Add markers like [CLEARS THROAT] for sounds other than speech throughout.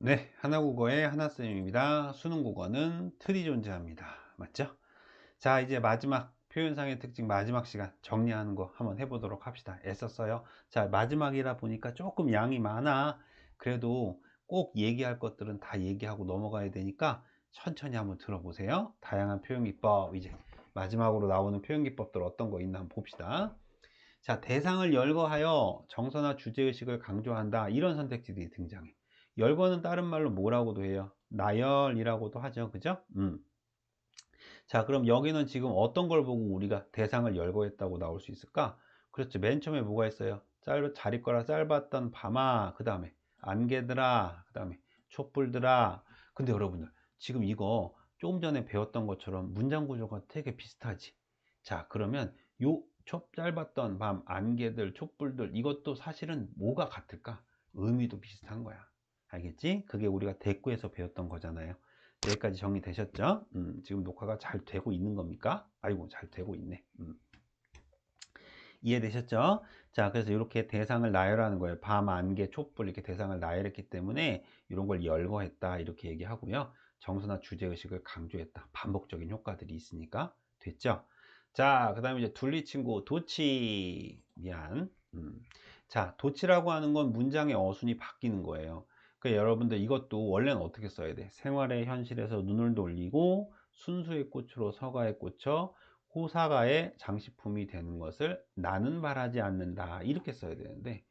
네, 하나국어의 하나쌤입니다. 수능국어는 틀이 존재합니다. 맞죠? 자, 이제 마지막 표현상의 특징 마지막 시간 정리하는 거 한번 해보도록 합시다. 애썼어요. 자, 마지막이라 보니까 조금 양이 많아. 그래도 꼭 얘기할 것들은 다 얘기하고 넘어가야 되니까 천천히 한번 들어보세요. 다양한 표현기법 이제 마지막으로 나오는 표현기법들 어떤 거 있나 한번 봅시다. 자, 대상을 열거하여 정서나 주제의식을 강조한다. 이런 선택지들이 등장해. 열거는 다른 말로 뭐라고도 해요? 나열이라고도 하죠. 그죠? 음. 자, 그럼 여기는 지금 어떤 걸 보고 우리가 대상을 열거했다고 나올 수 있을까? 그렇죠. 맨 처음에 뭐가 있어요? 짧, 잘 있거라 짧았던 밤아. 그 다음에 안개들아. 그 다음에 촛불들아. 근데 여러분들, 지금 이거 조금 전에 배웠던 것처럼 문장 구조가 되게 비슷하지. 자, 그러면 요 촛, 짧았던 밤, 안개들, 촛불들, 이것도 사실은 뭐가 같을까? 의미도 비슷한 거야. 알겠지? 그게 우리가 대구에서 배웠던 거잖아요. 여기까지 정리되셨죠? 음, 지금 녹화가 잘 되고 있는 겁니까? 아이고 잘 되고 있네. 음. 이해되셨죠? 자, 그래서 이렇게 대상을 나열하는 거예요. 밤, 안개, 촛불 이렇게 대상을 나열했기 때문에 이런 걸 열거했다 이렇게 얘기하고요. 정서나 주제의식을 강조했다. 반복적인 효과들이 있으니까 됐죠? 자, 그 다음에 이제 둘리 친구 도치 미안. 음. 자, 도치라고 하는 건 문장의 어순이 바뀌는 거예요. 그 여러분들 이것도 원래는 어떻게 써야 돼? 생활의 현실에서 눈을 돌리고 순수의 꽃으로 서가에 꽂혀 호사가의 장식품이 되는 것을 나는 바라지 않는다. 이렇게 써야 되는데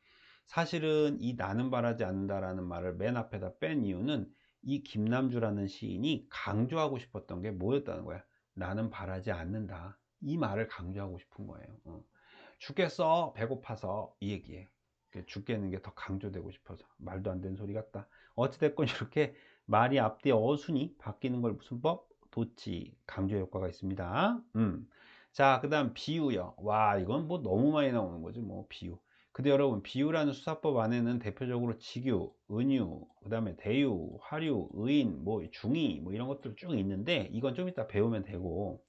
사실은 이 나는 바라지 않는다라는 말을 맨 앞에다 뺀 이유는 이 김남주라는 시인이 강조하고 싶었던 게 뭐였다는 거야? 나는 바라지 않는다. 이 말을 강조하고 싶은 거예요. 어. 죽겠어. 배고파서. 이 얘기에 죽겠는 게 더 강조되고 싶어서 말도 안 되는 소리 같다. 어찌됐건 이렇게 말이 앞뒤 어순이 바뀌는 걸 무슨 법? 도치 강조 효과가 있습니다. 음. 자그 다음 비유요. 와 이건 뭐 너무 많이 나오는 거죠 뭐 비유. 근데 여러분 비유라는 수사법 안에는 대표적으로 직유, 은유, 그 다음에 대유, 화류, 의인, 뭐 중의 뭐 이런 것들 쭉 있는데 이건 좀 이따 배우면 되고.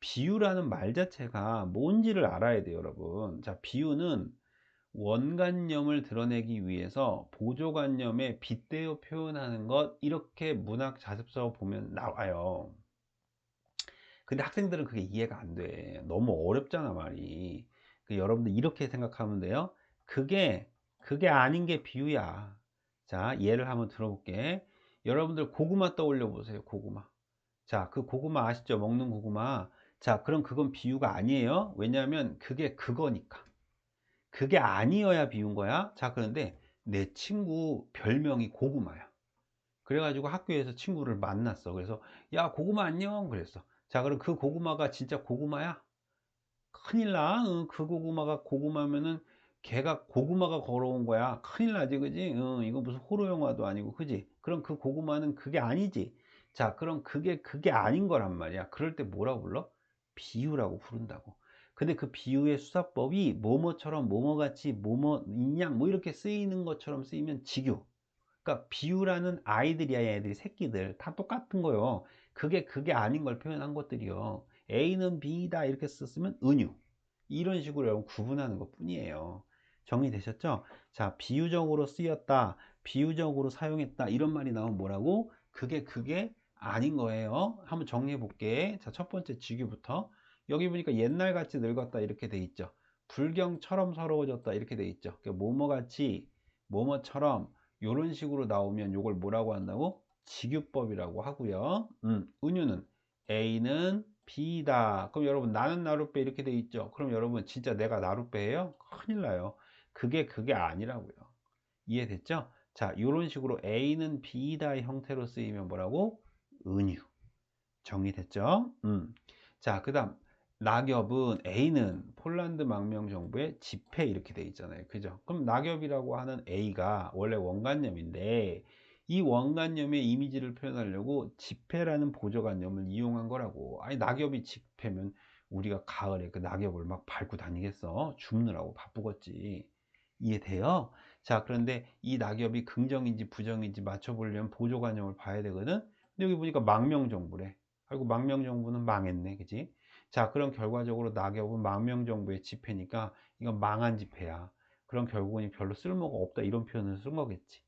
비유라는 말 자체가 뭔지를 알아야 돼요 여러분. 자 비유는 원관념을 드러내기 위해서 보조관념에 빗대어 표현하는 것 이렇게 문학 자습서 보면 나와요. 근데 학생들은 그게 이해가 안 돼. 너무 어렵잖아 말이. 그 여러분들 이렇게 생각하면 돼요. 그게 그게 아닌 게 비유야. 자 예를 한번 들어볼게. 여러분들 고구마 떠올려 보세요 고구마. 자 그 고구마 아시죠? 먹는 고구마. 자 그럼 그건 비유가 아니에요. 왜냐하면 그게 그거니까 그게 아니어야 비운 거야? 자 그런데 내 친구 별명이 고구마야. 그래가지고 학교에서 친구를 만났어. 그래서 야 고구마 안녕. 그랬어. 자 그럼 그 고구마가 진짜 고구마야? 큰일나. 응, 그 고구마가 고구마면은 걔가 고구마가 걸어온 거야. 큰일 나지 그지? 응, 이거 무슨 호러 영화도 아니고 그지? 그럼 그 고구마는 그게 아니지. 자 그럼 그게 그게 아닌 거란 말이야. 그럴 때 뭐라고 불러? 비유라고 부른다고 근데 그 비유의 수사법이 뭐뭐처럼 뭐뭐같이 뭐뭐 인양 뭐 이렇게 쓰이는 것처럼 쓰이면 직유. 그러니까 비유라는 아이들이야 애들이 새끼들. 다 똑같은 거요. 그게 그게 아닌 걸 표현한 것들이요. A는 B다 이렇게 썼으면 은유. 이런 식으로 여러분 구분하는 것 뿐이에요. 정리되셨죠? 자 비유적으로 쓰였다 비유적으로 사용했다 이런 말이 나오면 뭐라고? 그게 그게 아닌 거예요. 한번 정리해 볼게. 자 첫 번째 직유부터 여기 보니까 옛날같이 늙었다 이렇게 돼 있죠 불경처럼 서러워졌다 이렇게 돼 있죠 그러니까 뭐뭐같이 뭐뭐처럼 이런 식으로 나오면 이걸 뭐라고 한다고? 직유법이라고 하고요 음, 은유는 A는 B다 그럼 여러분 나는 나룻배 이렇게 돼 있죠 그럼 여러분 진짜 내가 나룻배예요? 큰일 나요 그게 그게 아니라고요 이해됐죠? 자 이런 식으로 A는 B다의 형태로 쓰이면 뭐라고? 은유 정리됐죠? 음. 자그 다음 낙엽은 A는 폴란드 망명 정부의 집회 이렇게 돼 있잖아요. 그죠? 그럼 낙엽이라고 하는 A가 원래 원관념인데 이 원관념의 이미지를 표현하려고 집회라는 보조관념을 이용한 거라고. 아니 낙엽이 집회면 우리가 가을에 그 낙엽을 막 밟고 다니겠어? 줍느라고 바쁘겠지. 이해돼요? 자 그런데 이 낙엽이 긍정인지 부정인지 맞춰보려면 보조관념을 봐야 되거든? 근데 여기 보니까 망명정부래. 아이고 망명정부는 망했네. 그지 자 그럼 결과적으로 낙엽은 망명 정부의 집회니까 이건 망한 집회야 그럼 결국은 별로 쓸모가 없다 이런 표현을 쓴 거겠지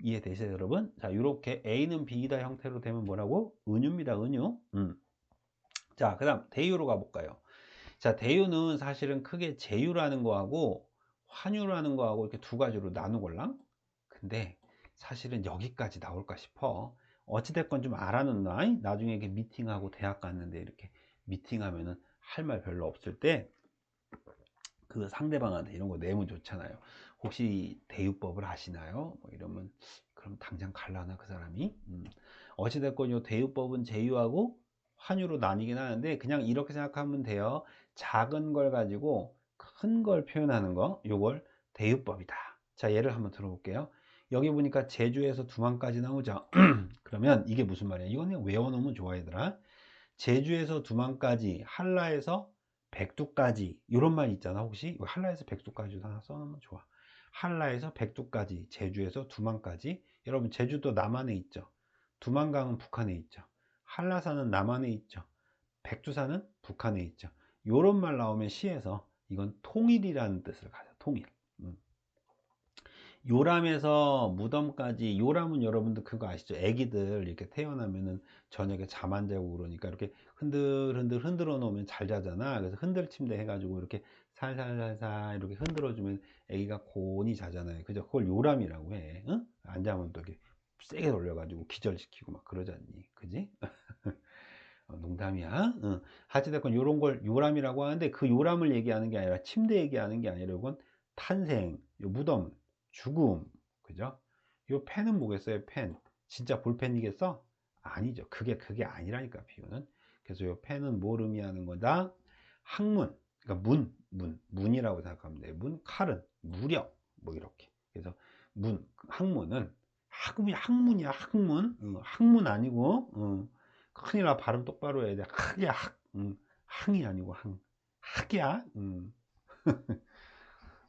이해되세요, 여러분? 자, 이렇게 A는 B이다 형태로 되면 뭐라고? 은유입니다, 은유. 음. 자, 그 다음 대유로 가볼까요? 자, 대유는 사실은 크게 제유라는 거하고 환유라는 거하고 이렇게 두 가지로 나누걸랑? 근데 사실은 여기까지 나올까 싶어. 어찌됐건 좀 알아놓나? 나중에 이렇게 미팅하고 대학 갔는데 이렇게 미팅하면은 할 말 별로 없을 때 그 상대방한테 이런 거 내면 좋잖아요. 혹시 대유법을 아시나요? 뭐 이러면 그럼 당장 갈라나 그 사람이? 음. 어찌됐건 요 대유법은 제유하고 환유로 나뉘긴 하는데 그냥 이렇게 생각하면 돼요. 작은 걸 가지고 큰 걸 표현하는 거 요걸 대유법이다. 자 예를 한번 들어볼게요. 여기 보니까 제주에서 두만까지 나오죠. [CLEARS THROAT] 그러면 이게 무슨 말이야? 그냥 외워놓으면 좋아 얘들아. 제주에서 두만까지 한라에서 백두까지 이런 말 있잖아 혹시? 한라에서 백두까지도 하나 써놓으면 좋아. 한라에서 백두까지 제주에서 두만까지. 여러분 제주도 남한에 있죠? 두만강은 북한에 있죠? 한라산은 남한에 있죠? 백두산은 북한에 있죠? 요런 말 나오면 시에서 이건 통일이라는 뜻을 가져 통일. 음. 요람에서 무덤까지 요람은 여러분들 그거 아시죠? 애기들 이렇게 태어나면은 저녁에 잠 안 자고 그러니까 이렇게 흔들 흔들 흔들어 놓으면 잘 자잖아. 그래서 흔들 침대 해가지고 이렇게 살살살살 이렇게 흔들어 주면 애기가 곤히 자잖아요. 그죠? 그걸 요람이라고 해. 응? 안 자면 또 이렇게 세게 돌려가지고 기절시키고 막 그러잖니. 그지? [LAUGHS] 어, 농담이야. 응. 하여튼건 요런 걸 요람이라고 하는데 그 요람을 얘기하는 게 아니라 침대 얘기하는 게 아니라 이건 탄생. 요 무덤 죽음 그죠? 요 펜은 뭐겠어요 펜 진짜 볼펜이겠어? 아니죠. 그게 그게 아니라니까 비유는. 그래서 요 펜은 뭘 의미하는 거다? 학문 그러니까 문, 문, 문이라고 생각하면 돼요. 문, 칼은 무력 뭐 이렇게. 그래서 문, 학문은 학문이 학문이야 학문. 어, 학문 아니고 어, 큰일 나 발음 똑바로 해야 돼. 학이야 학. 음, 항이 아니고 항 학이야 음. [LAUGHS]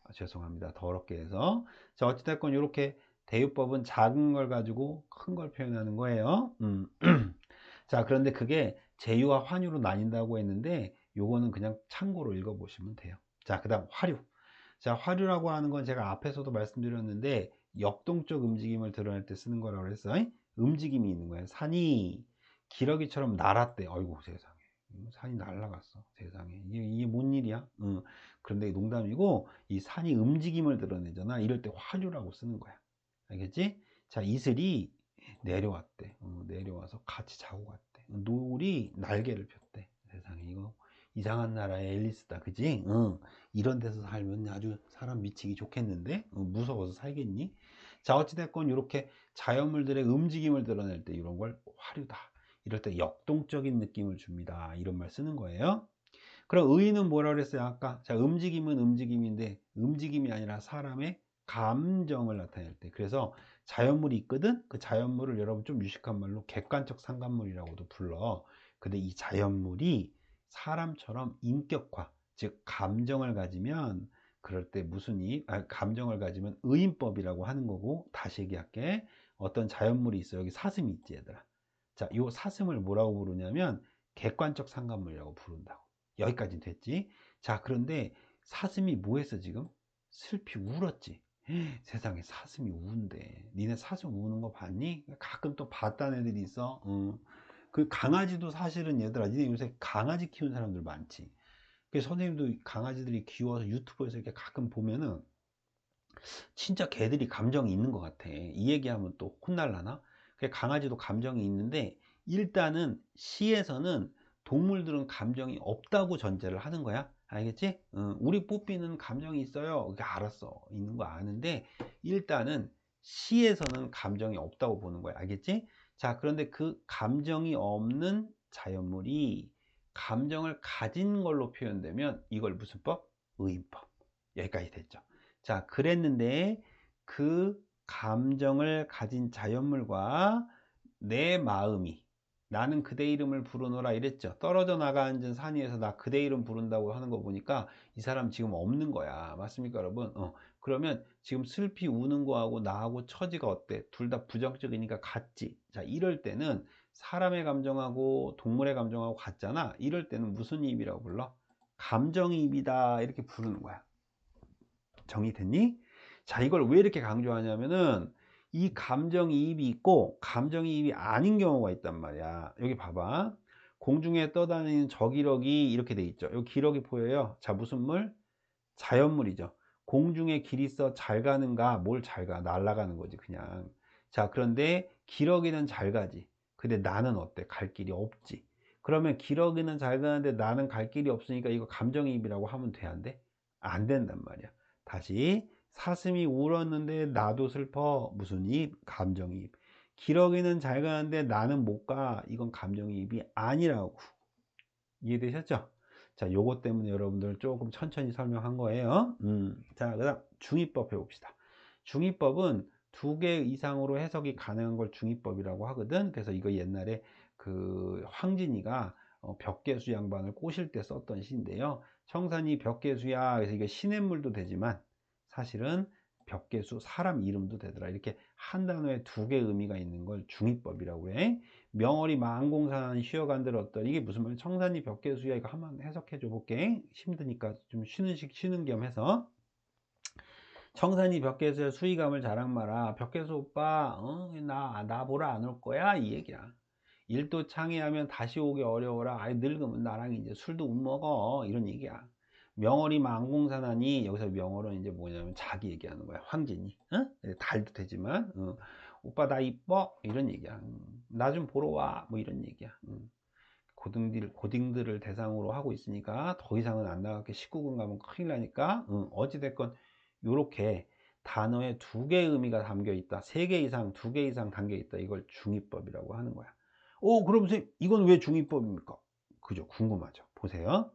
아, 죄송합니다. 더럽게 해서. 자, 어찌됐건 이렇게 대유법은 작은 걸 가지고 큰 걸 표현하는 거예요. 음. [CLEARS THROAT] 자, 그런데 그게 제유와 환유로 나뉜다고 했는데 요거는 그냥 참고로 읽어보시면 돼요. 자, 그 다음 화류. 자, 화류라고 하는 건 제가 앞에서도 말씀드렸는데 역동적 움직임을 드러낼 때 쓰는 거라고 그랬어요. 움직임이 있는 거예요. 산이 기러기처럼 날았대. 어이구 세상. 산이 날라갔어 세상에 이게, 이게 뭔 일이야 어. 그런데 농담이고 이 산이 움직임을 드러내잖아. 이럴 때 화류라고 쓰는 거야. 알겠지? 자 이슬이 내려왔대. 어, 내려와서 같이 자고 갔대. 노을이 날개를 폈대. 세상에 이거. 이상한 나라의 앨리스다. 그지? 어, 이런 데서 살면 아주 사람 미치기 좋겠는데? 어, 무서워서 살겠니? 자 어찌됐건 이렇게 자연물들의 움직임을 드러낼 때 이런 걸 화류다. 이럴 때 역동적인 느낌을 줍니다. 이런 말 쓰는 거예요. 그럼 의는 뭐라 그랬어요? 아까? 자 움직임은 움직임인데 움직임이 아니라 사람의 감정을 나타낼 때. 그래서 자연물이 있거든? 그 자연물을 여러분 좀 유식한 말로 객관적 상관물이라고도 불러. 근데 이 자연물이 사람처럼 인격화 즉 감정을 가지면 그럴 때 무슨 이 아, 감정을 가지면 의인법이라고 하는 거고 다시 얘기할게. 어떤 자연물이 있어. 여기 사슴이 있지 얘들아. 자, 요 사슴을 뭐라고 부르냐면 객관적 상관물이라고 부른다고. 여기까지 됐지? 자, 그런데 사슴이 뭐 했어, 지금? 슬피 울었지. 세상에 사슴이 우는데. 니네 사슴 우는 거 봤니? 가끔 또 봤다는 애들이 있어. 어. 그 강아지도 사실은 얘들아, 니네 요새 강아지 키우는 사람들 많지. 그 선생님도 강아지들이 귀여워서 유튜브에서 이렇게 가끔 보면은 진짜 개들이 감정이 있는 것 같아. 이 얘기하면 또 혼날라나? 강아지도 감정이 있는데 일단은 시에서는 동물들은 감정이 없다고 전제를 하는 거야 알겠지? 어, 우리 뽀삐는 감정이 있어요 알았어 있는 거 아는데 일단은 시에서는 감정이 없다고 보는 거야 알겠지? 자 그런데 그 감정이 없는 자연물이 감정을 가진 걸로 표현되면 이걸 무슨 법? 의인법 여기까지 됐죠 자 그랬는데 그 감정을 가진 자연물과 내 마음이 나는 그대 이름을 부르노라 이랬죠. 떨어져 나가 앉은 산 위에서 나 그대 이름 부른다고 하는 거 보니까 이 사람 지금 없는 거야. 맞습니까 여러분? 어, 그러면 지금 슬피 우는 거하고 나하고 처지가 어때? 둘 다 부정적이니까 같지. 자 이럴 때는 사람의 감정하고 동물의 감정하고 같잖아. 이럴 때는 무슨 입이라고 불러? 감정입이다. 이렇게 부르는 거야. 정리됐니? 자 이걸 왜 이렇게 강조하냐면은 이 감정이입이 있고 감정이입이 아닌 경우가 있단 말이야. 여기 봐봐. 공중에 떠다니는 저기력이 이렇게 돼 있죠. 여기 기력이 보여요. 자, 무슨 물? 자연물이죠. 공중에 길 있어 잘 가는가? 뭘 잘 가? 날아가는 거지, 그냥. 자, 그런데 기러기는 잘 가지. 근데 나는 어때? 갈 길이 없지. 그러면 기러기는 잘 가는데 나는 갈 길이 없으니까 이거 감정이입이라고 하면 돼, 안 돼? 안 된단 말이야. 다시 사슴이 울었는데 나도 슬퍼. 무슨 입? 감정이입. 기러기는 잘 가는데 나는 못 가. 이건 감정이입이 아니라고. 이해되셨죠? 자, 요거 때문에 여러분들 조금 천천히 설명한 거예요. 음. 자, 그 다음 중의법 해봅시다. 중의법은 두 개 이상으로 해석이 가능한 걸 중의법이라고 하거든. 그래서 이거 옛날에 그 황진이가 어, 벽계수 양반을 꼬실 때 썼던 시인데요. 청산이 벽계수야. 그래서 이게 시냇물도 되지만 사실은 벽계수 사람 이름도 되더라. 이렇게 한 단어에 두 개 의미가 있는 걸 중의법이라고 해. 명월이 만공산 쉬어간들 어떤 이게 무슨 말이야? 청산이 벽계수야 이거 한번 해석해 줘 볼게. 힘드니까 좀 쉬는 식 쉬는 겸 해서 청산이 벽계수의 수의감을 자랑 마라. 벽계수 오빠 어? 나, 나 보러 안 올 거야? 이 얘기야. 일도 창의하면 다시 오기 어려워라. 아이 늙으면 나랑 이제 술도 못 먹어. 이런 얘기야. 명월이 만공산하니 여기서 명월은 이제 뭐냐면 자기 얘기하는 거야. 황진이. 어? 달도 되지만 어. 오빠 나 이뻐 이런 얘기야. 음. 나좀 보러 와. 뭐 이런 얘기야. 음. 고등들 고딩들을 대상으로 하고 있으니까 더 이상은 안 나갈게 19금 가면 큰일 나니까 음. 어찌 됐건 요렇게 단어에 두 개의 의미가 담겨 있다. 세 개 이상, 두 개 이상 담겨 있다. 이걸 중의법이라고 하는 거야. 오, 그럼 선생님, 이건 왜 중의법입니까? 그죠? 궁금하죠? 보세요.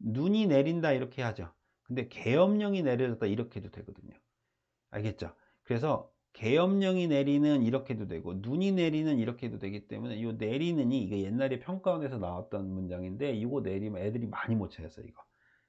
눈이 내린다 이렇게 하죠. 근데 계엄령이 내려졌다 이렇게 해도 되거든요. 알겠죠? 그래서 계엄령이 내리는 이렇게 해도 되고 눈이 내리는 이렇게 해도 되기 때문에 이 내리는이 이게 옛날에 평가원에서 나왔던 문장인데 이거 내리면 애들이 많이 못 찾았어요 이거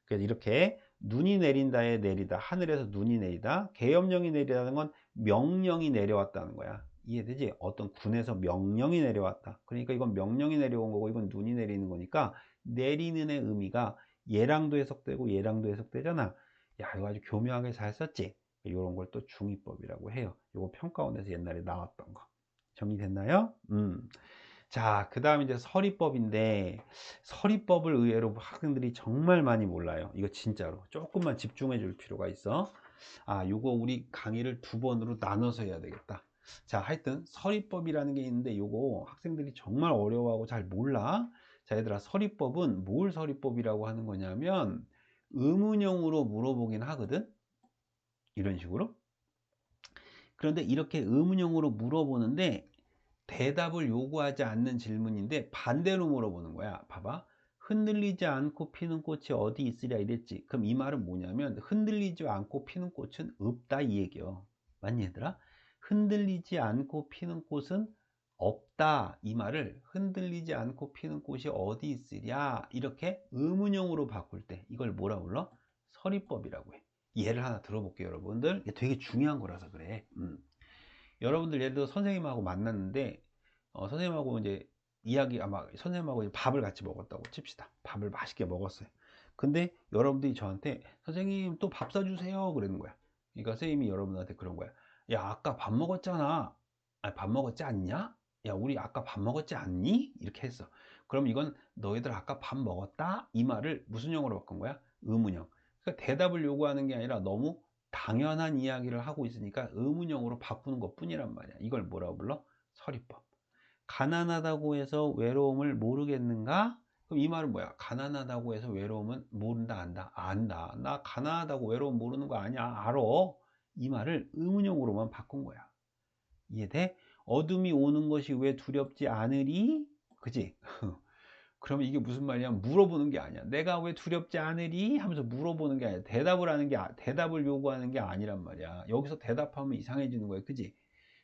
그래서 이렇게 눈이 내린다에 내리다 하늘에서 눈이 내리다 계엄령이 내리다는 건 명령이 내려왔다는 거야 이해되지? 어떤 군에서 명령이 내려왔다 그러니까 이건 명령이 내려온 거고 이건 눈이 내리는 거니까 내리는의 의미가 예랑도 해석되고 예랑도 해석되잖아 야 이거 아주 교묘하게 잘 썼지 이런 걸 또 중의법이라고 해요. 이거 평가원에서 옛날에 나왔던 거. 정리됐나요? 음. 자, 그 다음 이제 서리법인데, 서리법을 의외로 학생들이 정말 많이 몰라요. 이거 진짜로. 조금만 집중해 줄 필요가 있어. 아, 이거 우리 강의를 두 번으로 나눠서 해야 되겠다. 자, 하여튼 서리법이라는 게 있는데, 이거 학생들이 정말 어려워하고 잘 몰라. 자, 얘들아, 서리법은 뭘 서리법이라고 하는 거냐면, 의문형으로 물어보긴 하거든. 이런 식으로? 그런데 이렇게 의문형으로 물어보는데 대답을 요구하지 않는 질문인데 반대로 물어보는 거야. 봐봐. 흔들리지 않고 피는 꽃이 어디 있으랴 이랬지. 그럼 이 말은 뭐냐면 흔들리지 않고 피는 꽃은 없다 이 얘기요. 맞니 얘들아? 흔들리지 않고 피는 꽃은 없다. 이 말을 흔들리지 않고 피는 꽃이 어디 있으랴. 이렇게 의문형으로 바꿀 때 이걸 뭐라 불러? 서리법이라고 해. 예를 하나 들어볼게요 여러분들. 이게 되게 중요한 거라서 그래. 음. 여러분들 예를 들어 선생님하고 만났는데 어, 선생님하고 이제 이야기 아마 선생님하고 밥을 같이 먹었다고 칩시다. 밥을 맛있게 먹었어요. 근데 여러분들이 저한테 선생님 또 밥 사주세요. 그러는 거야. 그러니까 선생님이 여러분한테 그런 거야 야 아까 밥 먹었잖아 아, 밥 먹었지 않냐 야 우리 아까 밥 먹었지 않니 이렇게 했어 그럼 이건 너희들 아까 밥 먹었다 이 말을 무슨 형으로 바꾼 거야 의문형 그러니까 대답을 요구하는 게 아니라 너무 당연한 이야기를 하고 있으니까 의문형으로 바꾸는 것 뿐이란 말이야. 이걸 뭐라고 불러? 서리법. 가난하다고 해서 외로움을 모르겠는가? 그럼 이 말은 뭐야? 가난하다고 해서 외로움은 모른다, 안다? 안다. 나 가난하다고 외로움 모르는 거 아니야. 알아. 이 말을 의문형으로만 바꾼 거야. 이해돼? 어둠이 오는 것이 왜 두렵지 않으리? 그지? [LAUGHS] 그러면 이게 무슨 말이냐 물어보는 게 아니야. 내가 왜 두렵지 않으리? 하면서 물어보는 게 아니야. 대답을 하는 게 아, 대답을 요구하는 게 아니란 말이야. 여기서 대답하면 이상해지는 거야 그지?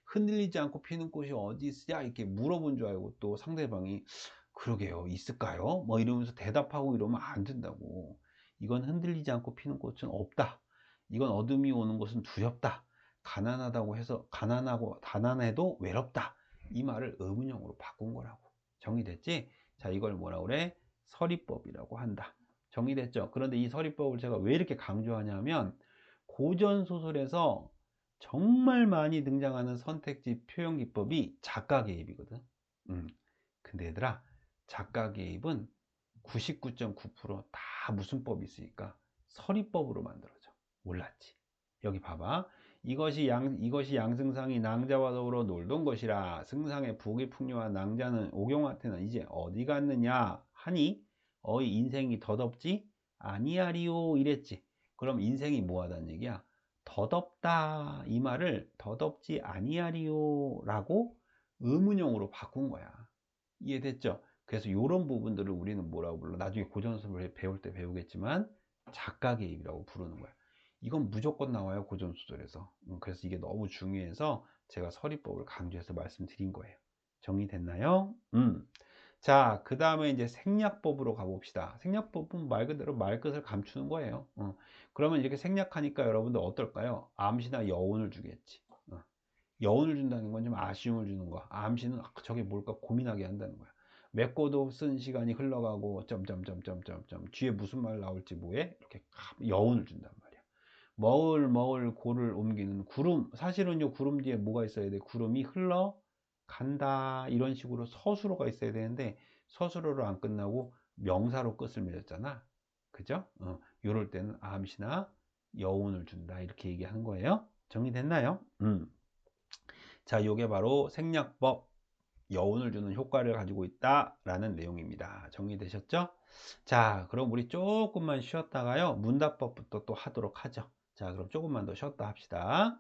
흔들리지 않고 피는 꽃이 어디 있으냐 이렇게 물어본 줄 알고 또 상대방이 그러게요. 있을까요? 뭐 이러면서 대답하고 이러면 안 된다고. 이건 흔들리지 않고 피는 꽃은 없다. 이건 어둠이 오는 것은 두렵다 가난하다고 해서 가난하고 가난해도 외롭다 이 말을 의문형으로 바꾼 거라고 정리됐지 자, 이걸 뭐라 그래? 서리법이라고 한다. 정리됐죠? 그런데 이 서리법을 제가 왜 이렇게 강조하냐면 고전 소설에서 정말 많이 등장하는 선택지 표현 기법이 작가 개입이거든. 음. 근데 얘들아, 작가 개입은 99.9%다 무슨 법이 있으니까 서리법으로 만들어져. 몰랐지? 여기 봐봐. 이것이 양, 이것이 양승상이 낭자와 더불어 놀던 것이라 승상의 부귀 풍요와 낭자는 오경한테는 이제 어디 갔느냐 하니 어이 인생이 더덥지 아니하리요 이랬지. 그럼 인생이 뭐하다는 얘기야? 더덥다 이 말을 더덥지 아니하리요 라고 의문형으로 바꾼 거야. 이해됐죠? 그래서 이런 부분들을 우리는 뭐라고 불러? 나중에 고전수를 배울 때 배우겠지만 작가 개입이라고 부르는 거야. 이건 무조건 나와요 고전수절에서. 음, 그래서 이게 너무 중요해서 제가 서리법을 강조해서 말씀드린 거예요. 정리됐나요? 음. 자, 그 다음에 이제 생략법으로 가봅시다. 생략법은 말 그대로 말끝을 감추는 거예요. 어. 그러면 이렇게 생략하니까 여러분들 어떨까요? 암시나 여운을 주겠지. 어. 여운을 준다는 건 좀 아쉬움을 주는 거야. 암시는 아, 저게 뭘까 고민하게 한다는 거야. 맺고도 쓴 시간이 흘러가고 점점점점점점 뒤에 무슨 말 나올지 뭐해? 이렇게 여운을 준단 말이야. 머울 머울 고를 옮기는 구름 사실은요 구름 뒤에 뭐가 있어야 돼? 구름이 흘러 간다 이런 식으로 서술어가 있어야 되는데 서술어로 안 끝나고 명사로 끝을 맺었잖아 그죠? 어, 요럴 때는 암시나 여운을 준다 이렇게 얘기하는 거예요 정리됐나요? 음. 자 요게 바로 생략법 여운을 주는 효과를 가지고 있다 라는 내용입니다 정리되셨죠? 자 그럼 우리 조금만 쉬었다가요 문답법부터 또 하도록 하죠 자 그럼 조금만 더 쉬었다 합시다